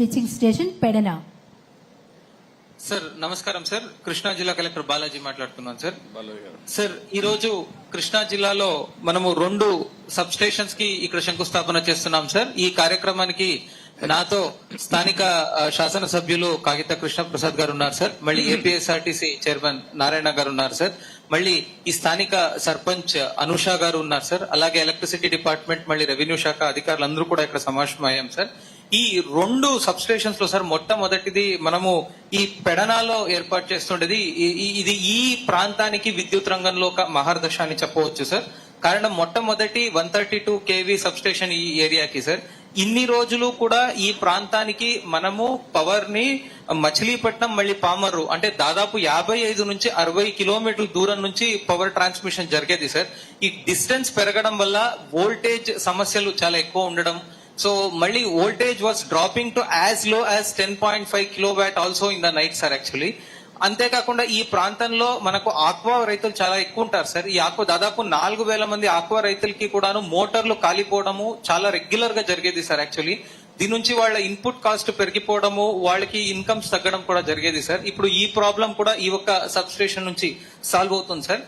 Reaching station Pedana sir నమస్కారం sir Krishna జిల్లా collector Balaji మాట్లాడుతున్నాను సార్ సార్ ఈ రోజు కృష్ణా జిల్లాలో మనము రెండు సబ్ స్టేషన్స్కి ఇక్కడ శంకుస్థాపన చేస్తున్నాం సార్ ఈ కార్యక్రమానికి నాతో స్థానిక శాసనసభ్యులు కాగిత కృష్ణ ప్రసాద్ గారు ఉన్నారు సార్ మళ్ళీ ఏపీఎస్ఆర్టీసీ చైర్మన్ నారాయణ గారు ఉన్నారు సార్ మళ్ళీ ఈ స్థానిక సర్పంచ్ అనుష గారు ఉన్నారు సార్ అలాగే ఎలక్ట్రిసిటీ డిపార్ట్మెంట్ మళ్ళీ రెవెన్యూ శాఖ అధికారులు అందరూ కూడా ఇక్కడ సమావేశమయ్యాం సార్ ఈ రెండు సబ్ స్టేషన్స్లో సార్ మొట్టమొదటిది మనము ఈ పెడనాలో ఏర్పాటు చేస్తుండేది ఇది ఈ ప్రాంతానికి విద్యుత్ రంగంలో ఒక మహర్దశ అని చెప్పవచ్చు సార్. కారణం మొట్టమొదటి one thirty two KV substation ఈ ఏరియాకి సార్. ఇన్ని రోజులు కూడా ఈ ప్రాంతానికి మనము పవర్ని మచిలీపట్నం మళ్ళీ పామర్రు అంటే దాదాపు యాభై ఐదు నుంచి అరవై కిలోమీటర్ల దూరం నుంచి పవర్ ట్రాన్స్మిషన్ జరిగేది సార్. ఈ డిస్టెన్స్ పెరగడం వల్ల వోల్టేజ్ సమస్యలు చాలా ఎక్కువ ఉండడం సో మళ్ళీ voltage was dropping to యాజ్లో as ten point five kilowatt also in the night sir actually అంతేకాకుండా ఈ ప్రాంతంలో మనకు ఆక్వా రైతులు చాలా ఎక్కువ ఉంటారు సార్ ఈ ఆక్వా దాదాపు నాలుగు వేల మంది ఆక్వా రైతులకి కూడాను మోటార్లు కాలిపోవడము చాలా రెగ్యులర్గా జరిగేది సార్ యాక్చువల్లీ దీని నుంచి వాళ్ళ ఇన్పుట్ కాస్ట్ పెరిగిపోవడము వాళ్ళకి ఇన్కమ్స్ తగ్గడం కూడా జరిగేది సార్ ఇప్పుడు ఈ ప్రాబ్లం కూడా ఈ ఒక్క సబ్ స్టేషన్ నుంచి సాల్వ్ అవుతుంది సార్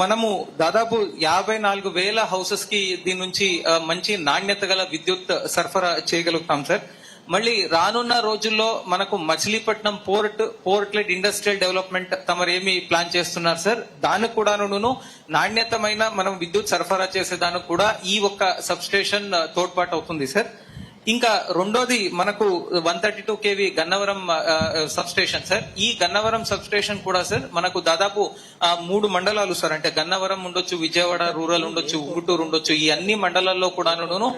మనము దాదాపు యాభై నాలుగు వేల హౌసెస్కి దీని నుంచి మంచి నాణ్యత గల విద్యుత్ సరఫరా చేయగలుగుతాం సార్. మళ్ళీ రానున్న రోజుల్లో మనకు Machilipatnam port portlet industrial development తమరేమి ప్లాన్ చేస్తున్నారు సార్? దానికి కూడాను నాణ్యతమైన మనం విద్యుత్ సరఫరా చేసే దానికి కూడా ఈ ఒక్క సబ్ స్టేషన్ తోడ్పాటు అవుతుంది సార్. ఇంకా రెండోది మనకు one thirty two KV Gannavaram substation sir ఈ గన్నవరం సబ్ స్టేషన్ కూడా సార్ మనకు దాదాపు మూడు మండలాలు సార్ అంటే గన్నవరం ఉండొచ్చు విజయవాడ రూరల్ ఉండొచ్చు గుంటూరు ఉండొచ్చు ఈ అన్ని మండలాల్లో కూడాను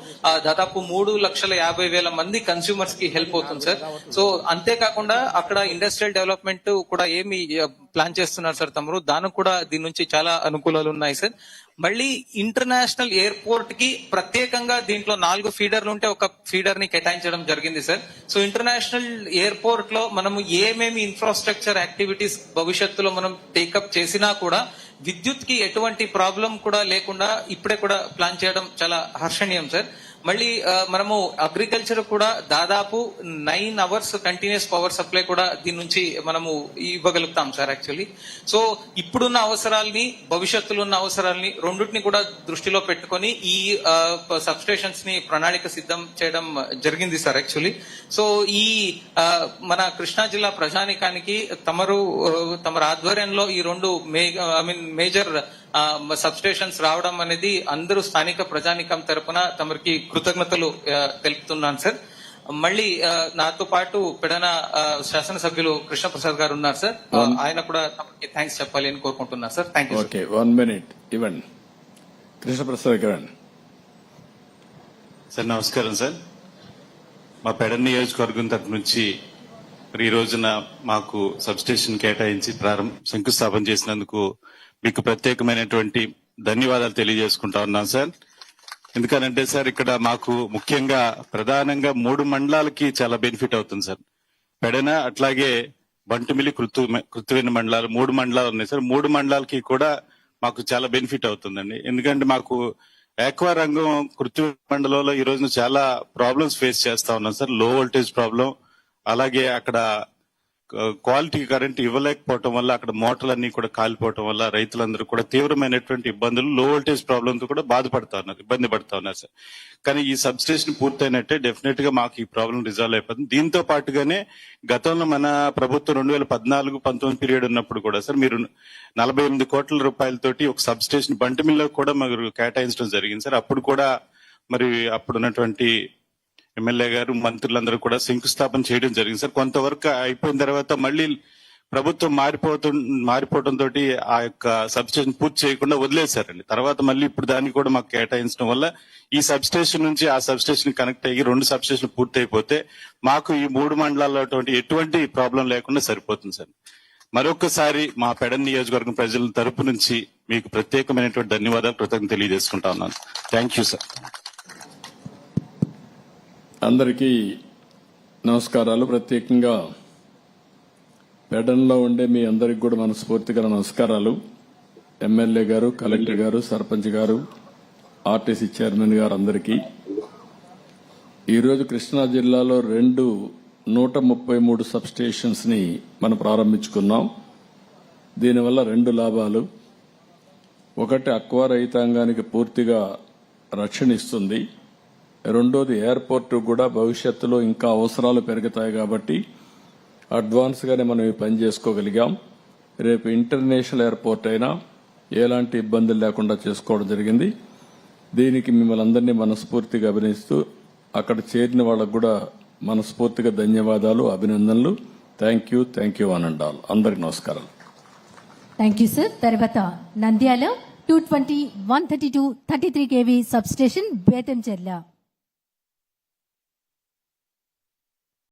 దాదాపు మూడు లక్షల యాభై వేల మంది కన్స్యూమర్స్కి హెల్ప్ అవుతుంది సార్ సో అంతేకాకుండా అక్కడ ఇండస్ట్రియల్ డెవలప్మెంట్ కూడా ఏమి ప్లాన్ చేస్తున్నారు సార్ తమరు దానికి కూడా దీని నుంచి చాలా అనుకూలాలు ఉన్నాయి సార్ మళ్ళీ ఇంటర్నేషనల్ ఎయిర్పోర్ట్కి ప్రత్యేకంగా దీంట్లో నాలుగు ఫీడర్లు ఉంటే ఒక ఫీడర్ని కేటాయించడం జరిగింది సార్. సో ఇంటర్నేషనల్ ఎయిర్పోర్ట్లో మనము ఏమేమి ఇన్ఫ్రాస్ట్రక్చర్ యాక్టివిటీస్ భవిష్యత్తులో మనం టేకప్ చేసినా కూడా విద్యుత్కి ఎటువంటి ప్రాబ్లం కూడా లేకుండా ఇప్పుడే కూడా ప్లాన్ చేయడం చాలా హర్షణీయం సార్. మళ్ళీ మనము అగ్రికల్చర్ కూడా దాదాపు nine hours continuous power supply కూడా దీని నుంచి మనము ఇవ్వగలుగుతాం సార్ యాక్చువల్లీ సో ఇప్పుడున్న అవసరాలని భవిష్యత్తులో ఉన్న అవసరాలని రెండింటిని కూడా దృష్టిలో పెట్టుకొని ఈ సబ్స్టేషన్స్ని ప్రణాళిక సిద్ధం చేయడం జరిగింది సార్ యాక్చువల్లీ సో ఈ మన కృష్ణా జిల్లా ప్రజానికానికి తమరు తమ తమరు ఆధ్వర్యంలో ఈ రెండు may I mean major substations రావడం అనేది అందరూ స్థానిక ప్రజానికం తరపున తమరికి కృతజ్ఞతలు తెలుపుతున్నాను సార్. మళ్ళీ నాతో పాటు పెడన శాసనసభ్యులు కృష్ణప్రసాద్ గారు ఉన్నారు సార్. ఆయన కూడా తమకి థ్యాంక్స్ చెప్పాలి అని కోరుకుంటున్నారు sir. Thank you okay one minute ఇవ్వండి కృష్ణప్రసాద్ ఇవ్వండి సార్ నమస్కారం సార్. మా పెడ నియోజకవర్గం తరపు నుంచి మరి ఈ రోజున మాకు సబ్స్టేషన్ కేటాయించి ప్రారంభ శంకుస్థాపన చేసినందుకు మీకు ప్రత్యేకమైనటువంటి ధన్యవాదాలు తెలియజేసుకుంటా ఉన్నాను సార్. ఎందుకనంటే సార్ ఇక్కడ మాకు ముఖ్యంగా ప్రధానంగా మూడు మండలాలకి చాలా బెనిఫిట్ అవుతుంది సార్. పెడన అట్లాగే బంటుమిలి కృతు కృతువైన మండలాలు మూడు మండలాలు ఉన్నాయి సార్. మూడు మండలాలకి కూడా మాకు చాలా బెనిఫిట్ అవుతుందండి. ఎందుకంటే మాకు ఆక్వా రంగం కృతి మండలంలో ఈ రోజున చాలా ప్రాబ్లమ్స్ ఫేస్ చేస్తా ఉన్నాం సార్. లో వోల్టేజ్ ప్రాబ్లం అలాగే అక్కడ క్వాలిటీ కరెంట్ ఇవ్వలేకపోవటం వల్ల అక్కడ మోటార్లు కూడా కాలిపోవటం వల్ల రైతులందరూ కూడా తీవ్రమైనటువంటి ఇబ్బందులు లో వోల్టేజ్ ప్రాబ్లంతో కూడా బాధపడతా ఉన్నారు ఇబ్బంది పడతా ఉన్నారు సార్. కానీ ఈ సబ్ స్టేషన్ పూర్తయినట్టే డెఫినెట్గా మాకు ఈ ప్రాబ్లం రిజాల్వ్ అయిపోతుంది. దీంతో పాటుగానే గతంలో మన ప్రభుత్వం రెండు వేల పద్నాలుగు పంతొమ్మిది పీరియడ్ ఉన్నప్పుడు కూడా సార్ మీరు నలభై ఎనిమిది కోట్ల రూపాయలతోటి ఒక సబ్ స్టేషన్ బంటిమిల్లో కూడా మీరు కేటాయించడం జరిగింది సార్. అప్పుడు కూడా మరి అప్పుడున్నటువంటి ఎమ్మెల్యే గారు మంత్రులందరూ కూడా శంకుస్థాపన చేయడం జరిగింది. సార్ కొంతవరకు అయిపోయిన తర్వాత మళ్ళీ ప్రభుత్వం మారిపోతు మారిపోవడం తోటి ఆ యొక్క సబ్స్టేషన్ పూర్తి చేయకుండా వదిలేశారండి. తర్వాత మళ్ళీ ఇప్పుడు దాన్ని కూడా మాకు కేటాయించడం వల్ల ఈ సబ్స్టేషన్ నుంచి ఆ సబ్స్టేషన్ కనెక్ట్ అయ్యి రెండు సబ్స్టేషన్ పూర్తి అయిపోతే మాకు ఈ మూడు మండలాల్లో అటువంటి ఎటువంటి ప్రాబ్లం లేకుండా సరిపోతుంది సార్. మరొకసారి మా పెడన్ నియోజకవర్గం ప్రజల తరపు నుంచి మీకు ప్రత్యేకమైనటువంటి ధన్యవాదాలు కృతజ్ఞత తెలియజేసుకుంటా ఉన్నాను. Thank you sir. అందరికీ నమస్కారాలు. ప్రత్యేకంగా పెడన్లో ఉండే మీ అందరికి కూడా మనస్ఫూర్తిగా నమస్కారాలు. ఎమ్మెల్యే గారు కలెక్టర్ గారు సర్పంచ్ గారు ఆర్టీసీ చైర్మన్ గారు అందరికీ. ఈరోజు కృష్ణా జిల్లాలో రెండు నూట ముప్పై మూడు సబ్స్టేషన్స్ని మనం ప్రారంభించుకున్నాం. దీనివల్ల రెండు లాభాలు. ఒకటి అక్వా రైతాంగానికి పూర్తిగా రక్షణ ఇస్తుంది. రెండోది ఎయిర్పోర్ట్ కూడా భవిష్యత్తులో ఇంకా అవసరాలు పెరుగుతాయి కాబట్టి అడ్వాన్స్గానే మనం ఈ పని చేసుకోగలిగాం. రేపు ఇంటర్నేషనల్ ఎయిర్పోర్ట్ అయినా ఎలాంటి ఇబ్బందులు లేకుండా చేసుకోవడం జరిగింది. దీనికి మిమ్మల్ని అందరినీ మనస్ఫూర్తిగా అభినందిస్తూ అక్కడ చేరిన వాళ్ళకు కూడా మనస్ఫూర్తిగా ధన్యవాదాలు అభినందనలు. థ్యాంక్ యూ థ్యాంక్ యూ అనండాల్ అందరికి నమస్కారం థ్యాంక్ యూ సార్ తర్వాత Nandyal two twenty one thirty two thirty three KV substation Betamcherla.